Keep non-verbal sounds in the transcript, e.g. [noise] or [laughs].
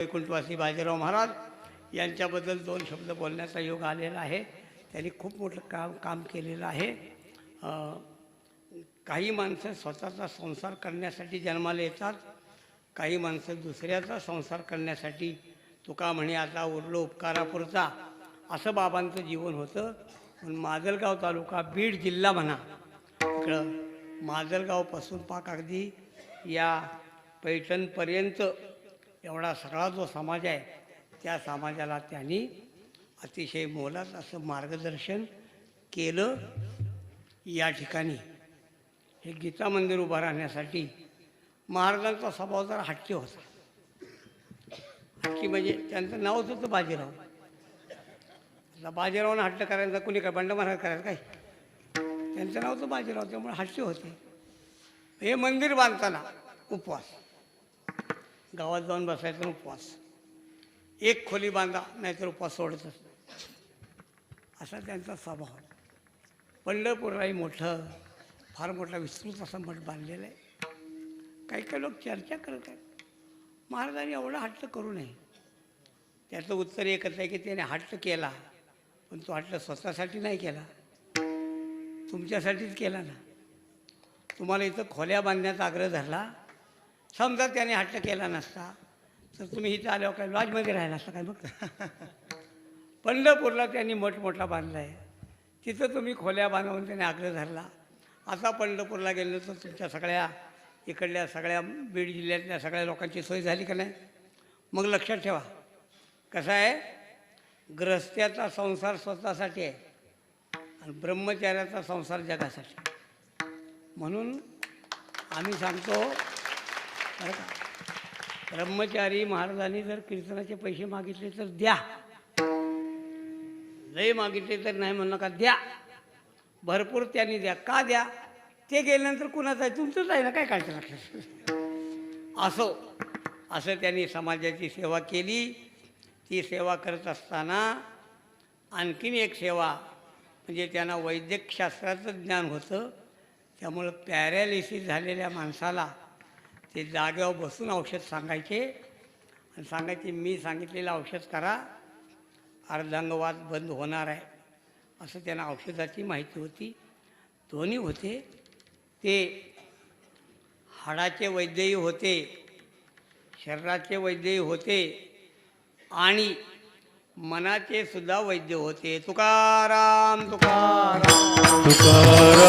वैकुंठवासी बाजीराव महाराज यांच्याबद्दल दोन शब्द बोलण्याचा योग आलेला आहे. त्यांनी खूप मोठं काम काम केलेलं आहे. काही माणसं स्वतःचा संसार करण्यासाठी जन्माला येतात. काही माणसं दुसऱ्याचा संसार करण्यासाठी तुका म्हणे आता उरलो उपकारापुरता. असं बाबांचं जीवन होतं. पण माजलगाव तालुका बीड जिल्हा म्हणा इकडं माजलगावपासून पाक अगदी या पैठणपर्यंत एवढा सगळा जो समाज आहे त्या समाजाला त्यांनी अतिशय मोलात असं मार्गदर्शन केलं. या ठिकाणी हे गीता मंदिर उभं राहण्यासाठी महाराजांचा स्वभाव जरा हटके होता. हटकी म्हणजे त्यांचं नावच होतं बाजीराव. आता बाजीरावनं हट्ट करायचा कुणी काय बंड महाराज करायचं काय? त्यांचं नाव तर बाजीराव त्यामुळे हटके होते. हे मंदिर बांधताना उपवास. गावात जाऊन बसायचा उपवास. एक खोली बांधा नाहीतर उपवास सोडतच नाही असा त्यांचा स्वभाव. पंढरपूरलाही मोठं फार मोठा विस्तृत असा मठ बांधलेला आहे. काही काही लोक चर्चा करत आहेत. महाराजांनी एवढा हट्ट करू नये. त्याचं उत्तर एकच आहे की त्याने हट्ट केला पण तो हट्ट स्वतःसाठी नाही केला. तुमच्यासाठीच केला ना. तुम्हाला इथं खोल्या बांधण्याचा आग्रह धरला समजा त्याने हट्ट केला नसता तर तुम्ही इथं आल्यावर काय लॉजमध्ये राहिला असता काय बघ. [laughs] पंढरपूरला त्यांनी मठ मोठा बांधला आहे तिथं तुम्ही खोल्या बांधवून त्याने आग्रह धरला. आता पंढरपूरला गेलो तर तुमच्या सगळ्या इकडल्या सगळ्या बीड जिल्ह्यातल्या सगळ्या लोकांची सोय झाली का नाही? मग लक्षात ठेवा. कसं आहे? ग्रस्त्याचा संसार स्वतःसाठी आहे आणि ब्रह्मचार्याचा संसार जगासाठी म्हणून आम्ही सांगतो बरं का? ब्रह्मचारी महाराजांनी जर कीर्तनाचे पैसे मागितले तर द्या. लय मागितले तर नाही म्हणू नका द्या. भरपूर त्यांनी द्या. का द्या? ते गेल्यानंतर कुणाचं आहे? तुमचंच आहे ना काय काढतं लक्षात असो असं त्यांनी समाजाची सेवा केली. ती सेवा करत असताना आणखीन एक सेवा म्हणजे त्यांना वैद्यकशास्त्राचं ज्ञान होतं. त्यामुळं पॅरालिसिस झालेल्या माणसाला ते जागेवर बसून औषध सांगायचे. आणि सांगायचे मी सांगितलेलं औषध करा. अर्धांगवाद बंद होणार आहे. असं त्यांना औषधाची माहिती होती. दोन्ही होते. ते हाडाचे वैद्यही होते शरीराचे वैद्यही होते आणि मनाचे सुद्धा वैद्य होते. तुकाराम तुकाराम. तुकाराम.